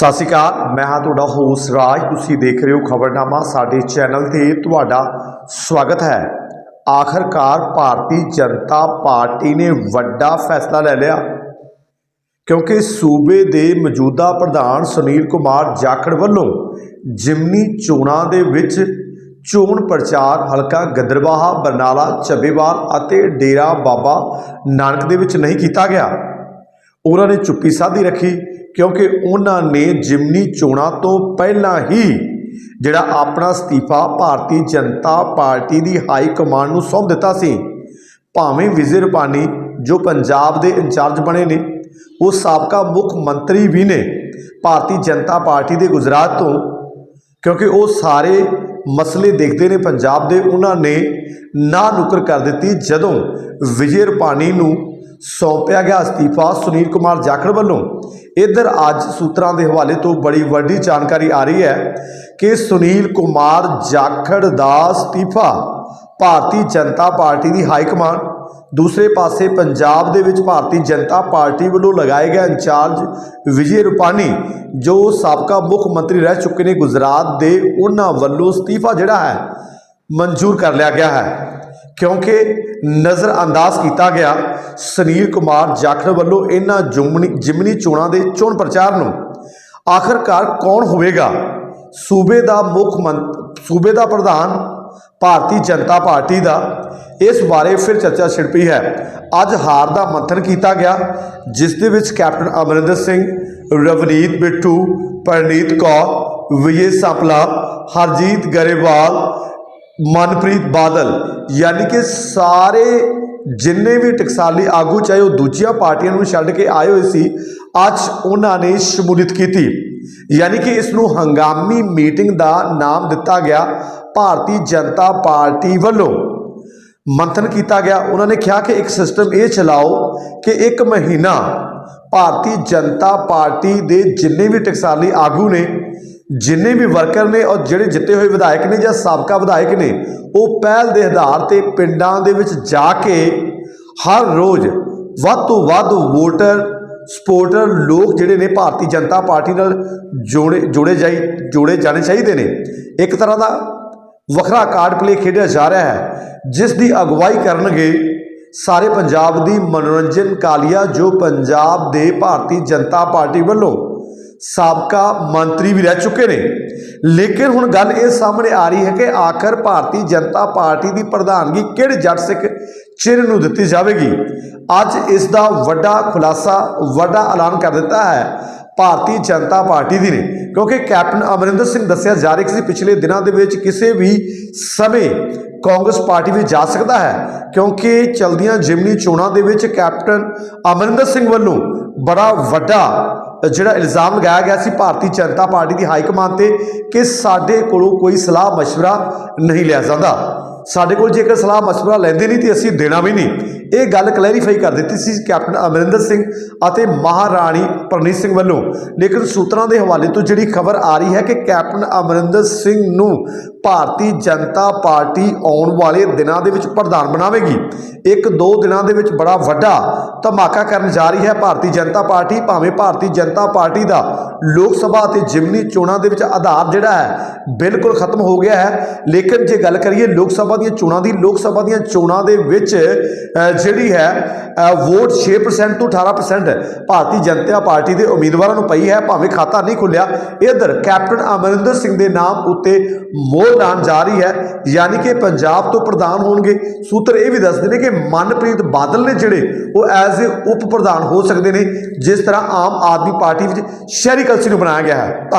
ਸਤਿ ਸ਼੍ਰੀ ਅਕਾਲ, ਮੈਂ ਹਾਂ ਤੁਹਾਡਾ ਹੋਸਟ ਰਾਜ। ਤੁਸੀਂ ਦੇਖ ਰਹੇ ਹੋ ਖਬਰਨਾਮਾ, ਸਾਡੇ ਚੈਨਲ ਤੇ ਤੁਹਾਡਾ ਸਵਾਗਤ ਹੈ। ਆਖਰਕਾਰ ਭਾਰਤੀ ਜਨਤਾ ਪਾਰਟੀ ਨੇ ਵੱਡਾ ਫੈਸਲਾ ਲੈ ਲਿਆ, ਕਿਉਂਕਿ ਸੂਬੇ ਦੇ ਮੌਜੂਦਾ ਪ੍ਰਧਾਨ ਸੁਨੀਲ ਕੁਮਾਰ ਜਾਖੜ ਵੱਲੋਂ ਜਿਮਨੀ ਚੋਣਾਂ ਦੇ ਵਿੱਚ ਚੋਣ ਪ੍ਰਚਾਰ ਹਲਕਾ ਗਦਰਵਾਹਾ, ਬਰਨਾਲਾ ਚੱਬੇਵਾਲ ਅਤੇ ਡੇਰਾ ਬਾਬਾ ਨਾਨਕ ਦੇ ਵਿੱਚ ਨਹੀਂ ਕੀਤਾ ਗਿਆ। ਉਹਨਾਂ ਨੇ ਚੁੱਪੀ ਸਾਧੀ ਰੱਖੀ। ਕਿਉਂਕਿ ਉਹਨਾਂ ਨੇ ਜਿਮਨੀ ਚੋਣਾਂ ਤੋਂ ਪਹਿਲਾਂ ਹੀ ਜਿਹੜਾ ਆਪਣਾ ਅਸਤੀਫਾ ਭਾਰਤੀ ਜਨਤਾ ਪਾਰਟੀ ਦੀ ਹਾਈ ਕਮਾਂਡ ਨੂੰ ਸੌਂਪ ਦਿੱਤਾ ਸੀ, ਭਾਵੇਂ ਵਿਜੇ ਰੂਪਾਨੀ ਜੋ ਪੰਜਾਬ ਦੇ ਇੰਚਾਰਜ ਬਣੇ ਨੇ, ਉਹ ਸਾਬਕਾ ਮੁੱਖ ਮੰਤਰੀ ਵੀ ਨੇ ਭਾਰਤੀ ਜਨਤਾ ਪਾਰਟੀ ਦੇ ਗੁਜਰਾਤ ਤੋਂ, ਕਿਉਂਕਿ ਉਹ ਸਾਰੇ ਮਸਲੇ ਦੇਖਦੇ ਨੇ ਪੰਜਾਬ ਦੇ, ਉਹਨਾਂ ਨੇ ਨਾ ਨੁਕਰ ਕਰ ਦਿੱਤੀ ਜਦੋਂ ਵਿਜੇ ਰੂਪਾਨੀ ਨੂੰ ਸੌਂਪਿਆ ਗਿਆ ਅਸਤੀਫਾ ਸੁਨੀਲ ਕੁਮਾਰ ਜਾਖੜ ਵੱਲੋਂ। ਇਧਰ ਅੱਜ ਸੂਤਰਾਂ ਦੇ ਹਵਾਲੇ ਤੋਂ ਬੜੀ ਵੱਡੀ ਜਾਣਕਾਰੀ ਆ ਰਹੀ ਹੈ ਕਿ ਸੁਨੀਲ ਕੁਮਾਰ ਜਾਖੜ ਦਾ ਅਸਤੀਫਾ ਭਾਰਤੀ ਜਨਤਾ ਪਾਰਟੀ ਦੀ ਹਾਈ ਕਮਾਂਡ, ਦੂਸਰੇ ਪਾਸੇ ਪੰਜਾਬ ਦੇ ਵਿੱਚ ਭਾਰਤੀ ਜਨਤਾ ਪਾਰਟੀ ਵੱਲੋਂ ਲਗਾਏ ਗਏ ਇੰਚਾਰਜ ਵਿਜੇ ਰੂਪਾਨੀ, ਜੋ ਸਾਬਕਾ ਮੁੱਖ ਮੰਤਰੀ ਰਹਿ ਚੁੱਕੇ ਨੇ ਗੁਜਰਾਤ ਦੇ, ਉਹਨਾਂ ਵੱਲੋਂ ਅਸਤੀਫਾ ਜਿਹੜਾ ਹੈ ਮਨਜ਼ੂਰ ਕਰ ਲਿਆ ਗਿਆ ਹੈ ਕਿਉਂਕਿ ਨਜ਼ਰ ਅੰਦਾਜ਼ ਕੀਤਾ ਗਿਆ ਸੁਨੀਲ ਕੁਮਾਰ ਜਾਖੜ ਵੱਲੋਂ ਇਹਨਾਂ ਜੁਮਨੀ ਜਿਮਨੀ ਚੋਣਾਂ ਦੇ ਚੋਣ ਪ੍ਰਚਾਰ ਨੂੰ ਆਖਰਕਾਰ ਕੌਣ ਹੋਵੇਗਾ ਸੂਬੇ ਦਾ ਮੁੱਖ ਮੰਤ ਸੂਬੇ ਦਾ ਪ੍ਰਧਾਨ ਭਾਰਤੀ ਜਨਤਾ ਪਾਰਟੀ ਦਾ ਇਸ ਬਾਰੇ ਫਿਰ ਚਰਚਾ ਛਿੜਪੀ ਹੈ ਅੱਜ ਹਾਰ ਦਾ ਮੰਥਨ ਕੀਤਾ ਗਿਆ ਜਿਸ ਦੇ ਵਿੱਚ ਕੈਪਟਨ ਅਮਰਿੰਦਰ ਸਿੰਘ ਰਵਨੀਤ ਬਿੱਟੂ ਪਰਨੀਤ ਕੌਰ ਵਿਜੇ ਸਾਪਲਾ ਹਰਜੀਤ ਗਰੇਵਾਲ ਮਨਪ੍ਰੀਤ ਬਾਦਲ, ਯਾਨੀ ਕਿ ਸਾਰੇ ਜਿੰਨੇ ਵੀ ਟਕਸਾਲੀ ਆਗੂ, ਚਾਹੇ ਉਹ ਦੂਜੀਆਂ ਪਾਰਟੀਆਂ ਨੂੰ ਛੱਡ ਕੇ ਆਏ ਹੋਏ ਸੀ, ਅੱਜ ਉਹਨਾਂ ਨੇ ਸ਼ਮੂਲੀਅਤ ਕੀਤੀ। ਯਾਨੀ ਕਿ ਇਸ ਨੂੰ ਹੰਗਾਮੀ ਮੀਟਿੰਗ ਦਾ ਨਾਮ ਦਿੱਤਾ ਗਿਆ ਭਾਰਤੀ ਜਨਤਾ ਪਾਰਟੀ ਵੱਲੋਂ। ਮੰਥਨ ਕੀਤਾ ਗਿਆ। ਉਹਨਾਂ ਨੇ ਕਿਹਾ ਕਿ ਇੱਕ ਸਿਸਟਮ ਇਹ ਚਲਾਓ ਕਿ ਇੱਕ ਮਹੀਨਾ ਭਾਰਤੀ ਜਨਤਾ ਪਾਰਟੀ ਦੇ ਜਿੰਨੇ ਵੀ ਟਕਸਾਲੀ ਆਗੂ ਨੇ ਜਿੰਨੇ ਵੀ ਵਰਕਰ ਨੇ ਔਰ ਜਿਹੜੇ ਜਿੱਤੇ ਹੋਏ ਵਿਧਾਇਕ ਨੇ ਜਾਂ ਸਾਬਕਾ ਵਿਧਾਇਕ ਨੇ, ਉਹ ਪਹਿਲ ਦੇ ਆਧਾਰ ਤੇ ਪਿੰਡਾਂ ਦੇ ਵਿੱਚ ਜਾ ਕੇ ਹਰ ਰੋਜ਼ ਵੱਧ ਤੋਂ ਵੱਧ ਵੋਟਰ, ਸਪੋਰਟਰ ਲੋਕ ਜਿਹੜੇ ਨੇ ਭਾਰਤੀ ਜਨਤਾ ਪਾਰਟੀ ਨਾਲ ਜੋੜੇ ਜੋੜੇ ਜਾਈ, ਜੋੜੇ ਜਾਣੇ ਚਾਹੀਦੇ ਨੇ। ਇੱਕ ਤਰ੍ਹਾਂ ਦਾ ਵੱਖਰਾ ਕਾਰਡ ਪਲੇ ਖੇਡਿਆ ਜਾ ਰਿਹਾ ਹੈ, ਜਿਸ ਦੀ ਅਗਵਾਈ ਕਰਨਗੇ ਸਾਰੇ ਪੰਜਾਬ ਦੀ ਮਨੋਰੰਜਨ ਕਾਲੀਆ ਜੋ ਪੰਜਾਬ ਦੇ ਭਾਰਤੀ ਜਨਤਾ ਪਾਰਟੀ ਵੱਲੋਂ। ਸਾਬਕਾ ਮੰਤਰੀ ਵੀ ਰਹਿ ਚੁੱਕੇ ਨੇ। ਲੇਕਿਨ ਹੁਣ ਗੱਲ ਇਹ ਸਾਹਮਣੇ ਆ ਰਹੀ ਹੈ ਕਿ ਆਖਰ ਭਾਰਤੀ ਜਨਤਾ ਪਾਰਟੀ ਦੀ ਪ੍ਰਧਾਨਗੀ ਕਿਹੜੇ ਜੱਟ ਸਿੱਖ ਚਿਹਰੇ ਨੂੰ ਦਿੱਤੀ ਜਾਵੇਗੀ? ਅੱਜ ਇਸ ਦਾ ਵੱਡਾ ਖੁਲਾਸਾ, ਵੱਡਾ ਐਲਾਨ ਕਰ ਦਿੱਤਾ ਹੈ ਭਾਰਤੀ ਜਨਤਾ ਪਾਰਟੀ ਦੀ ਨੇ। ਕਿਉਂਕਿ ਕੈਪਟਨ ਅਮਰਿੰਦਰ ਸਿੰਘ ਦੱਸਿਆ ਜਾ ਰਿਹਾ ਸੀ ਪਿਛਲੇ ਦਿਨਾਂ ਦੇ ਵਿੱਚ ਕਿਸੇ ਵੀ ਸਮੇਂ ਕਾਂਗਰਸ ਪਾਰਟੀ ਵਿੱਚ ਜਾ ਸਕਦਾ ਹੈ, ਕਿਉਂਕਿ ਚਲਦੀਆਂ ਜਿਮਨੀ ਚੋਣਾਂ ਦੇ ਵਿੱਚ ਕੈਪਟਨ ਅਮਰਿੰਦਰ ਸਿੰਘ ਵੱਲੋਂ ਬੜਾ ਵੱਡਾ ਜਿਹੜਾ ਇਲਜ਼ਾਮ ਲਗਾਇਆ ਗਿਆ ਸੀ ਭਾਰਤੀ ਜਨਤਾ ਪਾਰਟੀ ਦੀ ਹਾਈ ਕਮਾਂਡ ਤੇ ਕਿ ਸਾਡੇ ਕੋਲੋਂ ਕੋਈ ਸਲਾਹ مشورہ ਨਹੀਂ ਲਿਆ ਜਾਂਦਾ ਸਾਡੇ ਕੋਲ ਜੇਕਰ ਸਲਾਹ مشورہ ਲੈਂਦੇ ਨਹੀਂ ਤੇ ਅਸੀਂ ਦੇਣਾ ਵੀ ਨਹੀਂ ਇਹ ਗੱਲ ਕਲੈਰੀਫਾਈ ਕਰ ਦਿੱਤੀ ਸੀ ਕੈਪਟਨ ਅਮਰਿੰਦਰ ਸਿੰਘ ਅਤੇ ਮਹਾਰਾਣੀ ਪ੍ਰਨੀਤ ਸਿੰਘ ਵੱਲੋਂ ਲੇਕਿਨ ਸੂਤਰਾਂ ਦੇ ਹਵਾਲੇ ਤੋਂ ਜਿਹੜੀ ਖਬਰ ਆ ਰਹੀ ਹੈ ਕਿ ਕੈਪਟਨ ਅਮਰਿੰਦਰ ਸਿੰਘ ਨੂੰ ਭਾਰਤੀ ਜਨਤਾ ਪਾਰਟੀ ਆਉਣ ਵਾਲੇ ਦਿਨਾਂ ਦੇ ਵਿੱਚ ਪ੍ਰਧਾਨ ਬਣਾਵੇਗੀ ਇੱਕ ਦੋ ਦਿਨਾਂ ਦੇ ਵਿੱਚ ਬੜਾ ਵੱਡਾ ਧਮਾਕਾ ਕਰਨ ਜਾ ਰਹੀ ਹੈ ਭਾਰਤੀ ਜਨਤਾ ਪਾਰਟੀ ਭਾਵੇਂ ਭਾਰਤੀ ਜਨਤਾ ਪਾਰਟੀ ਦਾ ਲੋਕ ਸਭਾ ਅਤੇ ਜਿਮਨੀ ਚੋਣਾਂ ਦੇ ਵਿੱਚ ਆਧਾਰ ਜਿਹੜਾ ਹੈ ਬਿਲਕੁਲ ਖਤਮ ਹੋ ਗਿਆ ਹੈ। ਲੇਕਿਨ ਜੇ ਗੱਲ ਕਰੀਏ ਲੋਕ ਸਭਾ ਦੀਆਂ ਚੋਣਾਂ ਦੀ, ਲੋਕ ਸਭਾ ਦੀਆਂ ਚੋਣਾਂ ਦੇ ਵਿੱਚ ਜਿਹੜੀ ਹੈ ਵੋਟ 6% ਤੋਂ 18% ਭਾਰਤੀ ਜਨਤਾ ਪਾਰਟੀ ਦੇ ਉਮੀਦਵਾਰਾਂ ਨੂੰ ਪਈ ਹੈ, ਭਾਵੇਂ ਖਾਤਾ ਨਹੀਂ ਖੁੱਲਿਆ। ਇਧਰ ਕੈਪਟਨ ਅਮਰਿੰਦਰ ਸਿੰਘ ਦੇ ਨਾਮ ਉੱਤੇ ਮੋਹਰ ਲਾਣ ਜਾ ਰਹੀ ਹੈ, ਯਾਨੀ ਕਿ ਪੰਜਾਬ ਤੋਂ ਪ੍ਰਧਾਨ ਹੋਣਗੇ। ਸੂਤਰ ਇਹ ਵੀ ਦੱਸਦੇ ਨੇ ਕਿ ਮਨਪ੍ਰੀਤ ਬਾਦਲ ਨੇ ਜਿਹੜੇ ਉਹ ਐਜ਼ ਅ ਉਪ ਪ੍ਰਧਾਨ ਹੋ ਸਕਦੇ ਨੇ, ਜਿਸ ਤਰ੍ਹਾਂ ਆਮ ਆਦਮੀ ਪਾਰਟੀ ਵਿੱਚ ਸ਼ਹਿਰੀ ਕਲਸੀ ਨੂੰ ਬਣਾਇਆ ਗਿਆ ਹੈ।